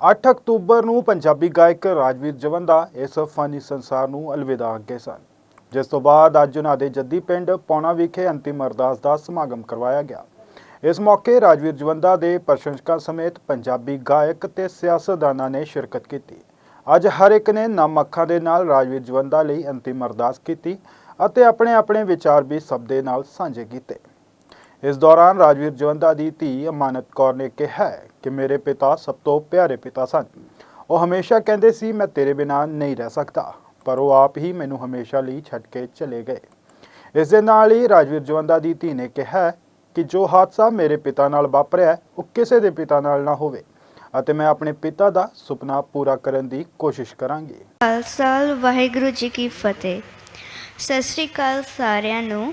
8 October ਨੂੰ ਪੰਜਾਬੀ ਗਾਇਕ ਰਾਜਵੀਰ ਜਵੰਦਾ ਇਸ ਫਾਨੀ ਸੰਸਾਰ ਨੂੰ ਅਲਵਿਦਾ ਅੱਗੇ ਸਨ, ਜਿਸ ਤੋਂ ਬਾਅਦ ਅੱਜ ਉਹਨਾਂ ਦੇ ਜੱਦੀ ਪਿੰਡ ਪੌਣਾ ਵਿਖੇ ਅੰਤਿਮ ਅਰਦਾਸ ਦਾ ਸਮਾਗਮ ਕਰਵਾਇਆ ਗਿਆ। ਇਸ ਮੌਕੇ ਰਾਜਵੀਰ ਜਵੰਦਾ ਦੇ ਪ੍ਰਸ਼ੰਸਕਾਂ ਸਮੇਤ ਪੰਜਾਬੀ ਗਾਇਕ ਤੇ ਸਿਆਸਤਦਾਨਾਂ ਨੇ ਸ਼ਿਰਕਤ ਕੀਤੀ। ਅੱਜ ਹਰ ਇੱਕ ਨੇ ਨਮ ਅੱਖਾਂ ਦੇ ਨਾਲ ਰਾਜਵੀਰ ਜਵੰਦਾ ਲਈ ਅੰਤਿਮ ਅਰਦਾਸ ਕੀਤੀ ਅਤੇ ਆਪਣੇ ਆਪਣੇ ਵਿਚਾਰ ਵੀ ਸਭ ਦੇ ਨਾਲ ਸਾਂਝੇ ਕੀਤੇ। ਇਸ ਦੌਰਾਨ ਰਾਜਵੀਰ ਜਵੰਦਾ ਦੀ ਧੀ ਅਮਾਨਤ ਕੌਰ ਨੇ ਕਿਹਾ ਕਿ ਮੇਰੇ ਪਿਤਾ ਸਭ ਤੋਂ ਪਿਆਰੇ ਪਿਤਾ ਸਨ। ਉਹ ਹਮੇਸ਼ਾ ਕਹਿੰਦੇ ਸੀ, ਮੈਂ ਤੇਰੇ ਬਿਨਾਂ ਨਹੀਂ ਰਹਿ ਸਕਦਾ। ਪਰ ਉਹ ਆਪ ਹੀ ਮੈਨੂੰ ਹਮੇਸ਼ਾ ਲਈ ਛੱਡ ਕੇ ਚਲੇ ਗਏ। ਇਸ ਦੇ ਨਾਲ ਹੀ ਰਾਜਵੀਰ ਜਵੰਦਾ ਦੀ ਧੀ ਨੇ ਕਿਹਾ ਕਿ ਜੋ ਹਾਦਸਾ ਮੇਰੇ ਪਿਤਾ ਨਾਲ ਵਾਪਰਿਆ, ਉਹ ਕਿਸੇ ਦੇ ਪਿਤਾ ਨਾਲ ਨਾ ਹੋਵੇ ਅਤੇ ਮੈਂ ਆਪਣੇ ਪਿਤਾ ਦਾ ਸੁਪਨਾ ਪੂਰਾ ਕਰਨ ਦੀ ਕੋਸ਼ਿਸ਼ ਕਰਾਂਗੀ। ਖਾਲਸਾ ਵਾਹਿਗੁਰੂ ਜੀ ਕੀ ਫਤਿਹ। ਸਤਿ ਸ੍ਰੀ ਅਕਾਲ ਸਾਰਿਆਂ ਨੂੰ।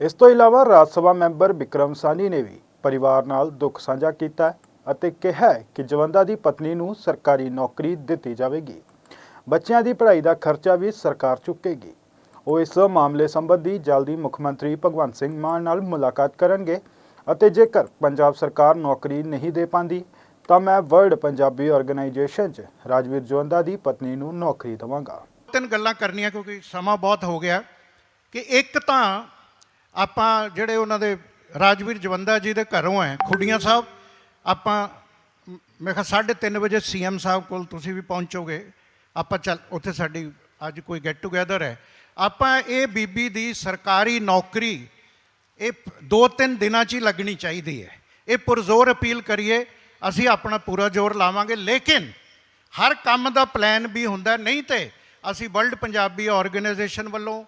ਇਸ ਤੋਂ ਇਲਾਵਾ ਰਾਜ ਸਭਾ ਮੈਂਬਰ ਵਿਕਰਮ ਸਾਨੀ ਨੇ ਵੀ ਪਰਿਵਾਰ ਨਾਲ ਦੁੱਖ ਸਾਂਝਾ ਕੀਤਾ ਅਤੇ ਕਿਹਾ ਕਿ ਜਵੰਦਾ ਦੀ ਪਤਨੀ ਨੂੰ ਸਰਕਾਰੀ ਨੌਕਰੀ ਦਿੱਤੀ ਜਾਵੇਗੀ। ਬੱਚਿਆਂ ਦੀ ਪੜ੍ਹਾਈ ਦਾ ਖਰਚਾ ਵੀ ਸਰਕਾਰ ਚੁੱਕੇਗੀ। ਉਹ ਇਸ ਮਾਮਲੇ ਸੰਬੰਧੀ ਜਲਦੀ ਮੁੱਖ ਮੰਤਰੀ ਭਗਵੰਤ ਸਿੰਘ ਮਾਨ ਨਾਲ ਮੁਲਾਕਾਤ ਕਰਨਗੇ ਅਤੇ ਜੇਕਰ ਪੰਜਾਬ ਸਰਕਾਰ ਨੌਕਰੀ ਨਹੀਂ ਦੇ ਪਾਉਂਦੀ, ਤਾਂ ਮੈਂ ਵਰਲਡ ਪੰਜਾਬੀ ਆਰਗੇਨਾਈਜੇਸ਼ਨ 'ਚ ਰਾਜਵੀਰ ਜਵੰਦਾ ਦੀ ਪਤਨੀ ਨੂੰ ਨੌਕਰੀ ਦੇਵਾਂਗਾ। ਤਿੰਨ ਗੱਲਾਂ ਕਰਨੀਆਂ ਕਿਉਂਕਿ ਸਮਾਂ ਬਹੁਤ ਹੋ ਗਿਆ। ਕਿ ਇੱਕ ਤਾਂ ਆਪਾਂ ਜਿਹੜੇ ਉਹਨਾਂ ਦੇ ਰਾਜਵੀਰ ਜਵੰਦਾ ਜੀ ਦੇ ਘਰੋਂ ਹੈ, ਖੁੱਡੀਆਂ ਸਾਹਿਬ, ਆਪਾਂ ਮੈਂ ਕਿਹਾ 3:30 ਵਜੇ ਸੀਐਮ ਸਾਹਿਬ ਕੋਲ ਤੁਸੀਂ ਵੀ ਪਹੁੰਚੋਗੇ। ਆਪਾਂ ਚੱਲ, ਉੱਥੇ ਸਾਡੀ ਅੱਜ ਕੋਈ ਗੈਟ ਟੂਗੇਦਰ ਹੈ। ਆਪਾਂ ਇਹ ਬੀਬੀ ਦੀ ਸਰਕਾਰੀ ਨੌਕਰੀ ਇਹ ਦੋ ਤਿੰਨ ਦਿਨਾਂ 'ਚ ਹੀ ਲੱਗਣੀ ਚਾਹੀਦੀ ਹੈ। ਇਹ ਪੁਰਜ਼ੋਰ ਅਪੀਲ ਕਰੀਏ, ਅਸੀਂ ਆਪਣਾ ਪੂਰਾ ਜ਼ੋਰ ਲਾਵਾਂਗੇ, ਲੇਕਿਨ ਹਰ ਕੰਮ ਦਾ ਪਲਾਨ ਵੀ ਹੁੰਦਾ, ਨਹੀਂ ਤੇ ਅਸੀਂ ਵਰਲਡ ਪੰਜਾਬੀ ਆਰਗੇਨਾਈਜੇਸ਼ਨ ਵੱਲੋਂ,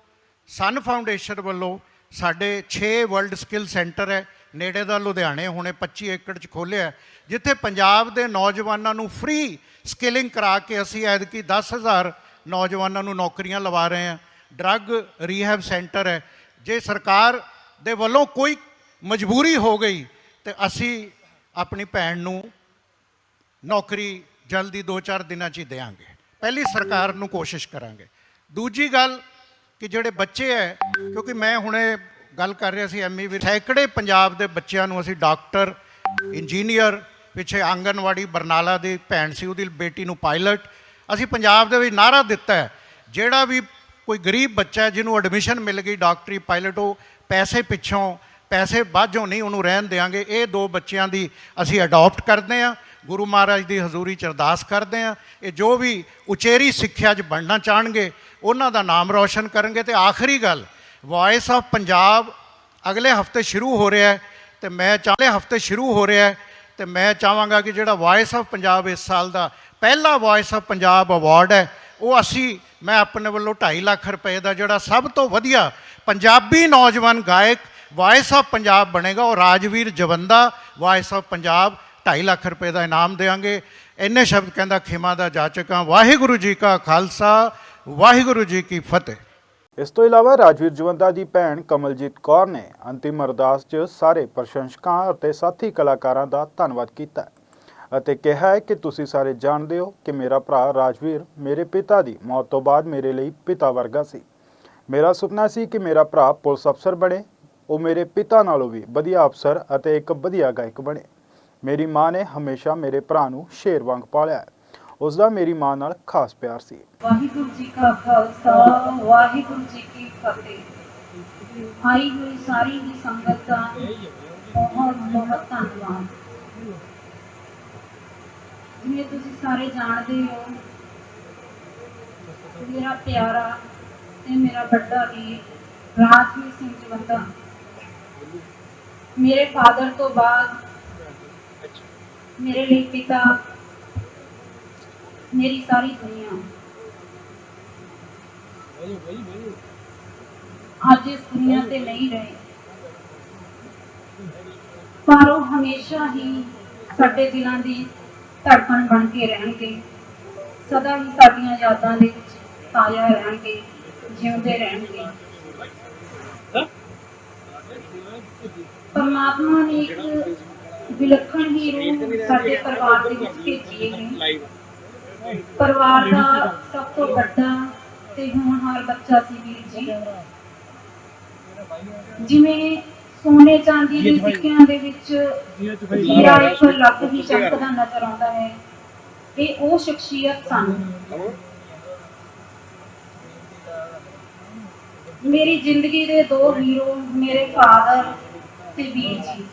ਸਨ ਫਾਊਂਡੇਸ਼ਨ ਵੱਲੋਂ ਸਾਡੇ 6 ਵਰਲਡ ਸਕਿੱਲ ਸੈਂਟਰ ਹੈ, ਨੇੜੇ ਦਾ ਲੁਧਿਆਣੇ, ਹੁਣੇ 25 ਏਕੜ 'ਚ ਖੋਲ੍ਹਿਆ ਜਿੱਥੇ ਪੰਜਾਬ ਦੇ ਨੌਜਵਾਨਾਂ ਨੂੰ ਫ੍ਰੀ ਸਕਿਲਿੰਗ ਕਰਾ ਕੇ ਅਸੀਂ ਐਤਕੀ 10000 ਨੌਜਵਾਨਾਂ ਨੂੰ ਨੌਕਰੀਆਂ ਲਵਾ ਰਹੇ ਹਾਂ। ਡਰੱਗ ਰੀਹੈਬ ਸੈਂਟਰ ਹੈ। ਜੇ ਸਰਕਾਰ ਦੇ ਵੱਲੋਂ ਕੋਈ ਮਜਬੂਰੀ ਹੋ ਗਈ, ਤੇ ਅਸੀਂ ਆਪਣੀ ਭੈਣ ਨੂੰ ਨੌਕਰੀ ਜਲਦੀ 2-4 ਦਿਨਾਂ 'ਚ ਹੀ ਦੇਵਾਂਗੇ। ਪਹਿਲੀ ਸਰਕਾਰ ਨੂੰ ਕੋਸ਼ਿਸ਼ ਕਰਾਂਗੇ। ਦੂਜੀ ਗੱਲ ਕਿ ਜਿਹੜੇ ਬੱਚੇ ਐ, ਕਿਉਂਕਿ ਮੈਂ ਹੁਣੇ ਗੱਲ ਕਰ ਰਿਹਾ ਸੀ ਐਮਈ ਵੀ ਸੈਂਕੜੇ ਪੰਜਾਬ ਦੇ ਬੱਚਿਆਂ ਨੂੰ ਅਸੀਂ ਡਾਕਟਰ, ਇੰਜੀਨੀਅਰ, ਪਿੱਛੇ ਆਂਗਨਵਾੜੀ ਬਰਨਾਲਾ ਦੀ ਭੈਣ ਸੀ, ਉਹਦੀ ਬੇਟੀ ਨੂੰ ਪਾਇਲਟ, ਅਸੀਂ ਪੰਜਾਬ ਦੇ ਵਿੱਚ ਨਾਰਾ ਦਿੱਤਾ ਹੈ ਜਿਹੜਾ ਵੀ ਕੋਈ ਗਰੀਬ ਬੱਚਾ ਜਿਹਨੂੰ ਐਡਮਿਸ਼ਨ ਮਿਲ ਗਈ ਡਾਕਟਰੀ ਪਾਇਲਟ, ਉਹ ਪੈਸੇ ਪਿੱਛੋਂ, ਪੈਸੇ ਬਾਝੋਂ ਨਹੀਂ ਉਹਨੂੰ ਰਹਿਣ ਦੇਾਂਗੇ ਇਹ ਦੋ ਬੱਚਿਆਂ ਦੀ ਅਸੀਂ ਅਡਾਪਟ ਕਰਦੇ ਹਾਂ ਗੁਰੂ ਮਹਾਰਾਜ ਦੀ ਹਜ਼ੂਰੀ ਚ ਅਰਦਾਸ ਕਰਦੇ ਹਾਂ ਇਹ ਜੋ ਵੀ ਉਚੇਰੀ ਸਿੱਖਿਆ 'ਚ ਬਣਨਾ ਚਾਹਣਗੇ ਉਹਨਾਂ ਦਾ ਨਾਮ ਰੌਸ਼ਨ ਕਰਨਗੇ ਤੇ ਆਖਰੀ ਗੱਲ ਵਾਇਸ ਆਫ ਪੰਜਾਬ ਅਗਲੇ ਹਫ਼ਤੇ ਸ਼ੁਰੂ ਹੋ ਰਿਹਾ ਹੈ ਤੇ ਮੈਂ ਚਾਹਲੇ ਹਫ਼ਤੇ ਸ਼ੁਰੂ ਹੋ ਰਿਹਾ ਹੈ ਤੇ ਮੈਂ ਚਾਹਾਂਗਾ ਕਿ ਜਿਹੜਾ ਵਾਇਸ ਆਫ ਪੰਜਾਬ ਇਸ ਸਾਲ ਦਾ ਪਹਿਲਾ ਵਾਇਸ ਆਫ ਪੰਜਾਬ ਅਵਾਰਡ ਹੈ, ਉਹ ਅਸੀਂ ਮੈਂ ਆਪਣੇ ਵੱਲੋਂ 2.5 ਲੱਖ ਰੁਪਏ ਦਾ ਜਿਹੜਾ ਸਭ ਤੋਂ ਵਧੀਆ ਪੰਜਾਬੀ ਨੌਜਵਾਨ ਗਾਇਕ ਵਾਇਸ ਆਫ ਪੰਜਾਬ ਬਣੇਗਾ, ਉਹ ਰਾਜਵੀਰ ਜਵੰਦਾ ਵਾਇਸ ਆਫ ਪੰਜਾਬ 2.5 ਲੱਖ ਰੁਪਏ ਦਾ ਇਨਾਮ ਦੇਵਾਂਗੇ। ਇੰਨੇ ਸ਼ਬਦ ਕਹਿੰਦਾ ਖਿਮਾ ਦਾ ਜਾਚਕਾਂ ਵਾਹਿਗੁਰੂ ਜੀ ਕਾ ਖਾਲਸਾ ਵਾਹਿਗੁਰੂ ਜੀ ਕੀ ਫਤਿਹ। ਇਸ ਤੋਂ ਇਲਾਵਾ ਰਾਜਵੀਰ ਜਵੰਦਾ ਦੀ ਭੈਣ ਕਮਲਜੀਤ ਕੌਰ ਨੇ ਅੰਤਿਮ ਅਰਦਾਸ 'ਚ ਸਾਰੇ ਪ੍ਰਸ਼ੰਸਕਾਂ ਅਤੇ ਸਾਥੀ ਕਲਾਕਾਰਾਂ ਦਾ ਧੰਨਵਾਦ ਕੀਤਾ ਅਤੇ ਕਿਹਾ ਹੈ ਕਿ ਤੁਸੀਂ ਸਾਰੇ ਜਾਣਦੇ ਹੋ ਕਿ ਮੇਰਾ ਭਰਾ ਰਾਜਵੀਰ ਮੇਰੇ ਪਿਤਾ ਦੀ ਮੌਤ ਤੋਂ ਬਾਅਦ ਮੇਰੇ ਲਈ ਪਿਤਾ ਵਰਗਾ ਸੀ। ਮੇਰਾ ਸੁਪਨਾ ਸੀ ਕਿ ਮੇਰਾ ਭਰਾ ਪੁਲਿਸ ਅਫਸਰ ਬਣੇ, ਉਹ ਮੇਰੇ ਪਿਤਾ ਨਾਲੋਂ ਵੀ ਵਧੀਆ ਅਫਸਰ ਅਤੇ ਇੱਕ ਵਧੀਆ ਗਾਇਕ ਬਣੇ। ਮੇਰੀ ਮਾਂ ਨੇ ਹਮੇਸ਼ਾ ਮੇਰੇ ਭਰਾ ਨੂੰ ਸ਼ੇਰ ਵਾਂਗ ਪਾਲਿਆ ਉਸ ਦਾ ਮੇਰੀ ਮਾਂ ਨਾਲ ਖਾਸ ਪਿਆਰ ਸੀ। ਵਾਹਿਗੁਰੂ ਜੀ ਕਾ ਖਾਲਸਾ, ਵਾਹਿਗੁਰੂ ਜੀ ਕੀ ਫਤਿਹ। ਆਈ ਹੋਈ ਸਾਰੀ ਦੀ ਸੰਗਤ ਦਾ ਬਹੁਤ ਬਹੁਤ ਧੰਨਵਾਦ। ਜਿਵੇਂ ਤੁਸੀਂ ਸਾਰੇ ਜਾਣਦੇ ਹੋ, ਮੇਰਾ ਪਿਆਰਾ ਤੇ ਮੇਰਾ ਵੱਡਾ ਵੀਰ ਰਾਜਵੀਰ ਸਿੰਘ ਜਵੰਦਾ। ਮੇਰੇ ਫਾਦਰ ਤੋਂ ਬਾਅਦ ਮੇਰੇ ਲਈ ਪਿਤਾ ਮੇਰੀ ਸਾਰੀ ਦੁਨੀਆ। ਅੱਜ ਇਸ ਦੁਨੀਆ ਤੇ ਨਹੀਂ ਰਹੇ। ਪਰ ਉਹ ਹਮੇਸ਼ਾ ਹੀ ਸਾਡੇ ਦਿਲਾਂ ਦੀ ਧੜਕਣ ਬਣ ਕੇ ਰਹਿਣਗੇ। ਸਦਾ ਹੀ ਸਾਡੀਆਂ ਯਾਦਾਂ ਦੇ ਵਿੱਚ ਤਾਜ਼ਾ ਰਹਿਣਗੇ, ਜਿਉਂਦੇ ਰਹਿਣਗੇ। ਪਰਮਾਤਮਾ ਨੇ ਇੱਕ ਵਿਲੱਖਣ ਹੀ ਰੂਹ ਸਾਡੇ ਪਰਿਵਾਰ ਦੇ ਵਿੱਚ ਭੇਜੀ ਹੈ। ਪਰਿਵਾਰ ਦਾ ਸਭ ਤੋਂ ਵੱਡਾ ਤੇ ਹੋਣਹਾਰ ਬੱਚਾ ਸੀ ਵੀਰ ਜੀ। ਜਿਵੇਂ ਸੋਨੇ ਚਾਂਦੀ ਦੇ ਸਿੱਕਿਆਂ ਦੇ ਵਿੱਚ ਹੀਰਾ ਇੱਕ ਲੱਖ ਹੀ ਚਮਕਦਾ ਨਜ਼ਰ ਆਉਂਦਾ ਹੈ। ਇਹ ਉਹ ਸ਼ਖਸੀਅਤ ਸਨ। ਮੇਰੀ ਜ਼ਿੰਦਗੀ ਦੇ ਦੋ ਹੀਰੋ, ਮੇਰੇ ਫਾਦਰ ਤੇ ਵੀਰ ਜੀ।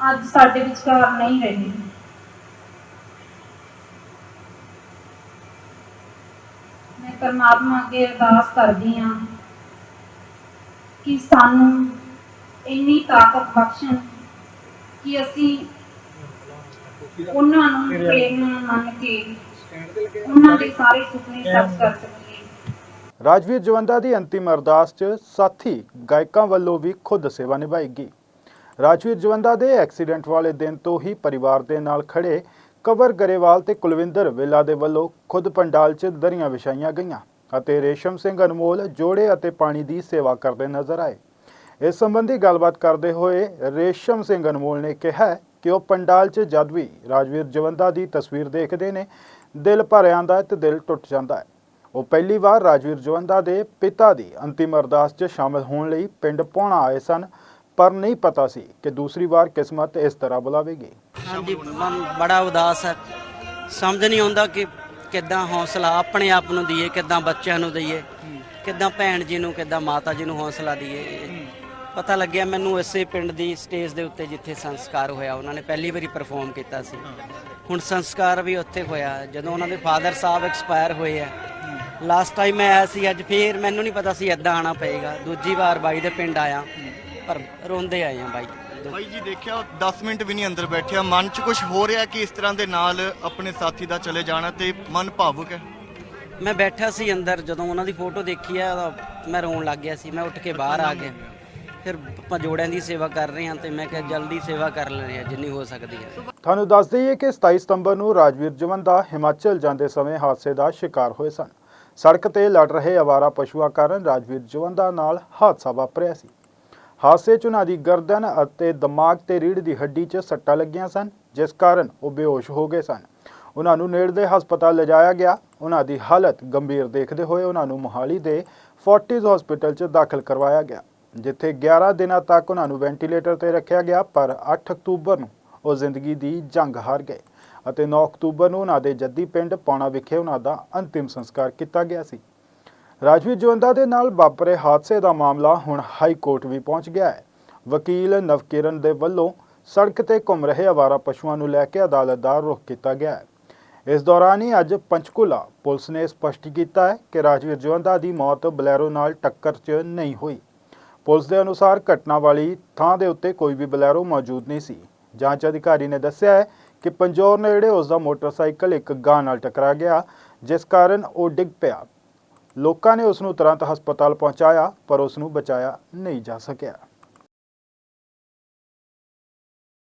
ਅੱਜ ਸਾਡੇ ਵਿਚਕਾਰ ਨਹੀਂ ਰਹੇ ਮੈਂ ਪਰਮਾਤਮਾ ਅੱਗੇ ਅਰਦਾਸ ਕਰਦੀ ਹਾਂ ਕਿ ਸਾਨੂੰ ਇੰਨੀ ਤਾਕਤ ਬਖਸ਼ਣ ਕਿ ਅਸੀਂ ਉਹਨਾਂ ਨੂੰ ਪ੍ਰੇਰਨਾ ਮੰਨ ਕੇ ਉਹਨਾਂ ਦੇ ਸਾਰੇ ਸੁਪਨੇ ਸੱਚ ਕਰ ਸਕੀਏ। ਰਾਜਵੀਰ ਜਵੰਦਾ ਦੀ ਅੰਤਿਮ ਅਰਦਾਸ 'ਚ ਸਾਥੀ ਗਾਇਕਾਂ ਵੱਲੋਂ ਵੀ ਖੁਦ ਸੇਵਾ ਨਿਭਾਈ ਗਈ। ਰਾਜਵੀਰ ਜਵੰਦਾ ਦੇ ਐਕਸੀਡੈਂਟ ਵਾਲੇ ਦਿਨ ਤੋਂ ਹੀ ਪਰਿਵਾਰ ਦੇ ਨਾਲ ਖੜੇ ਕਵਰ ਗਰੇਵਾਲ ਤੇ ਕੁਲਵਿੰਦਰ ਵੇਲਾ ਦੇ ਵੱਲੋਂ ਖੁਦ ਪੰਡਾਲ 'ਚ ਦਰੀਆਂ ਵਿਛਾਈਆਂ ਗਈਆਂ ਅਤੇ ਰੇਸ਼ਮ ਸਿੰਘ ਅਨਮੋਲ ਜੋੜੇ ਅਤੇ ਪਾਣੀ ਦੀ ਸੇਵਾ ਕਰਦੇ ਨਜ਼ਰ ਆਏ। ਇਸ ਸੰਬੰਧੀ ਗੱਲਬਾਤ ਕਰਦੇ ਹੋਏ ਰੇਸ਼ਮ ਸਿੰਘ ਅਨਮੋਲ ਨੇ ਕਿਹਾ ਕਿ ਉਹ ਪੰਡਾਲ 'ਚ ਜਦ ਵੀ ਰਾਜਵੀਰ ਜਵੰਦਾ ਦੀ ਤਸਵੀਰ ਦੇਖਦੇ ਨੇ, ਦਿਲ ਭਰ ਆਉਂਦਾ ਤੇ ਦਿਲ ਟੁੱਟ ਜਾਂਦਾ ਹੈ। ਉਹ ਪਹਿਲੀ ਵਾਰ ਰਾਜਵੀਰ ਜਵੰਦਾ ਦੇ ਪਿਤਾ ਦੀ ਅੰਤਿਮ ਅਰਦਾਸ 'ਚ ਸ਼ਾਮਲ ਹੋਣ ਲਈ ਪਿੰਡ ਪੌਣਾ ਆਏ ਸਨ। ਪਰ ਨਹੀਂ ਪਤਾ ਸੀ ਕਿ ਦੂਸਰੀ ਵਾਰ ਕਿਸਮਤ ਇਸ ਤਰ੍ਹਾਂ ਬੁਲਾਵੇਗੀ। ਹਾਂਜੀ ਮਨ ਬੜਾ ਉਦਾਸ ਹੈ। ਸਮਝ ਨਹੀਂ ਆਉਂਦਾ ਕਿ ਕਿੱਦਾਂ ਹੌਸਲਾ ਆਪਣੇ ਆਪ ਨੂੰ ਦਈਏ, ਕਿੱਦਾਂ ਬੱਚਿਆਂ ਨੂੰ ਦਈਏ, ਕਿੱਦਾਂ ਭੈਣ ਜੀ ਨੂੰ, ਕਿੱਦਾਂ ਮਾਤਾ ਜੀ ਨੂੰ ਹੌਸਲਾ ਦਈਏ। ਪਤਾ ਲੱਗਿਆ ਮੈਨੂੰ ਇਸੇ ਪਿੰਡ ਦੀ ਸਟੇਜ ਦੇ ਉੱਤੇ ਜਿੱਥੇ ਸੰਸਕਾਰ ਹੋਇਆ, ਉਹਨਾਂ ਨੇ ਪਹਿਲੀ ਵਾਰੀ ਪਰਫਾਰਮ ਕੀਤਾ ਸੀ। ਹੁਣ ਸੰਸਕਾਰ ਵੀ ਉੱਥੇ ਹੋਇਆ, ਜਦੋਂ ਉਹਨਾਂ ਦੇ ਫਾਦਰ ਸਾਹਿਬ ਐਕਸਪਾਇਰ ਹੋਏ ਆ। ਲਾਸਟ ਟਾਈਮ ਮੈਂ ਆਇਆ ਸੀ, ਅੱਜ ਫੇਰ ਮੈਨੂੰ ਨਹੀਂ ਪਤਾ ਸੀ ਇਦਾਂ ਆਣਾ ਪਏਗਾ। ਦੂਜੀ ਵਾਰ ਬਾਈ ਦੇ ਪਿੰਡ ਆਇਆ। ਪਰ ਰੋਂਦੇ ਆਏ ਆ ਬਾਈ। ਬਾਈ ਜੀ ਦੇਖਿਆ ਉਹ 10 ਮਿੰਟ ਵੀ ਨਹੀਂ ਅੰਦਰ ਬੈਠਿਆ। ਮਨ 'ਚ ਕੁਝ ਹੋ ਰਿਹਾ ਕਿ ਇਸ ਤਰ੍ਹਾਂ ਦੇ ਨਾਲ ਆਪਣੇ ਸਾਥੀ ਦਾ ਚਲੇ ਜਾਣਾ ਤੇ ਮਨ ਭਾਵੁਕ ਹੈ? ਮੈਂ ਬੈਠਾ ਸੀ ਅੰਦਰ ਜਦੋਂ ਉਹਨਾਂ ਦੀ ਫੋਟੋ ਦੇਖੀ ਆ ਤਾਂ ਮੈਂ ਰੋਣ ਲੱਗ ਗਿਆ ਸੀ। ਮੈਂ ਉੱਠ ਕੇ ਬਾਹਰ ਆ ਗਿਆ। ਫਿਰ ਆਪਾਂ ਜੋੜਿਆਂ ਦੀ ਸੇਵਾ ਕਰ ਰਹੇ ਹਾਂ ਤੇ ਮੈਂ ਕਿਹਾ ਜਲਦੀ ਸੇਵਾ ਕਰ ਲੈਣੀ ਆ ਜਿੰਨੀ ਹੋ ਸਕਦੀ ਹੈ। ਤੁਹਾਨੂੰ ਦੱਸ ਦਈਏ ਕਿ 27 ਸਤੰਬਰ ਨੂੰ ਰਾਜਵੀਰ ਜਵੰਦਾ ਹਿਮਾਚਲ ਜਾਂਦੇ ਸਮੇਂ ਹਾਦਸੇ ਦਾ ਸ਼ਿਕਾਰ ਹੋਏ ਸਨ। ਸੜਕ ਤੇ ਲੜ ਰਹੇ ਆਵਾਰਾ ਪਸ਼ੂਆਂ ਕਾਰਨ ਰਾਜਵੀਰ ਜਵੰਦਾ ਨਾਲ ਹਾਦਸਾ ਵਾਪਰਿਆ ਸੀ। ਹਾਦਸੇ 'ਚ ਉਹਨਾਂ ਦੀ ਗਰਦਨ ਅਤੇ ਦਿਮਾਗ ਤੇ ਰੀੜ੍ਹ ਦੀ ਹੱਡੀ 'ਚ ਸੱਟਾਂ ਲੱਗੀਆਂ ਸਨ, ਜਿਸ ਕਾਰਨ ਉਹ ਬੇਹੋਸ਼ ਹੋ ਗਏ ਸਨ। ਉਹਨਾਂ ਨੂੰ ਨੇੜਲੇ ਹਸਪਤਾਲ ਲਿਜਾਇਆ ਗਿਆ। ਉਹਨਾਂ ਦੀ ਹਾਲਤ ਗੰਭੀਰ ਦੇਖਦੇ ਹੋਏ ਉਹਨਾਂ ਨੂੰ ਮੋਹਾਲੀ ਦੇ ਫੋਰਟਿਸ ਹਸਪੀਟਲ 'ਚ ਦਾਖਲ ਕਰਵਾਇਆ ਗਿਆ, ਜਿੱਥੇ 11 ਦਿਨਾਂ ਤੱਕ ਉਹਨਾਂ ਨੂੰ ਵੈਂਟੀਲੇਟਰ ਤੇ ਰੱਖਿਆ ਗਿਆ, ਪਰ 8 ਅਕਤੂਬਰ ਨੂੰ ਉਹ ਜ਼ਿੰਦਗੀ ਦੀ ਜੰਗ ਹਾਰ ਗਏ ਅਤੇ 9 ਅਕਤੂਬਰ ਨੂੰ ਉਹਨਾਂ ਦੇ ਜੱਦੀ ਪਿੰਡ ਪੌਣਾ ਵਿਖੇ ਉਹਨਾਂ ਦਾ ਅੰਤਿਮ ਸੰਸਕਾਰ ਕੀਤਾ ਗਿਆ ਸੀ। ਰਾਜਵੀਰ ਜਵੰਦਾ ਦੇ ਨਾਲ ਵਾਪਰੇ ਹਾਦਸੇ ਦਾ ਮਾਮਲਾ ਹੁਣ ਹਾਈ ਕੋਰਟ ਵੀ ਪਹੁੰਚ ਗਿਆ ਹੈ। ਵਕੀਲ ਨਵਕਿਰਨ ਦੇ ਵੱਲੋਂ ਸੜਕ ਤੇ ਘੁੰਮ ਰਹੇ ਆਵਾਰਾ ਪਸ਼ੂਆਂ ਨੂੰ ਲੈ ਕੇ ਅਦਾਲਤ ਦਾ ਰੁਖ ਕੀਤਾ ਗਿਆ ਹੈ। ਇਸ ਦੌਰਾਨ ਹੀ ਅੱਜ ਪੰਚਕੂਲਾ ਪੁਲਿਸ ਨੇ ਸਪਸ਼ਟ ਕੀਤਾ ਹੈ ਕਿ ਰਾਜਵੀਰ ਜਵੰਦਾ ਦੀ ਮੌਤ ਬਲੈਰੋ ਨਾਲ ਟੱਕਰ 'ਚ ਨਹੀਂ ਹੋਈ। ਪੁਲਿਸ ਦੇ ਅਨੁਸਾਰ ਘਟਨਾ ਵਾਲੀ ਥਾਂ ਦੇ ਉੱਤੇ ਕੋਈ ਵੀ ਬਲੈਰੋ ਮੌਜੂਦ ਨਹੀਂ ਸੀ। ਜਾਂਚ ਅਧਿਕਾਰੀ ਨੇ ਦੱਸਿਆ ਹੈ ਕਿ ਪੰਜੌਰ ਨੇੜੇ ਉਸ ਦਾ ਮੋਟਰਸਾਈਕਲ ਇੱਕ ਗਾਂ ਨਾਲ ਟਕਰਾ ਗਿਆ, ਜਿਸ ਕਾਰਨ ਉਹ ਡਿੱਗ ਪਿਆ। ਲੋਕਾਂ ਨੇ ਉਸ ਨੂੰ ਤੁਰੰਤ ਹਸਪਤਾਲ ਪਹੁੰਚਾਇਆ ਪਰ ਉਸ ਨੂੰ ਬਚਾਇਆ ਨਹੀਂ ਜਾ ਸਕਿਆ।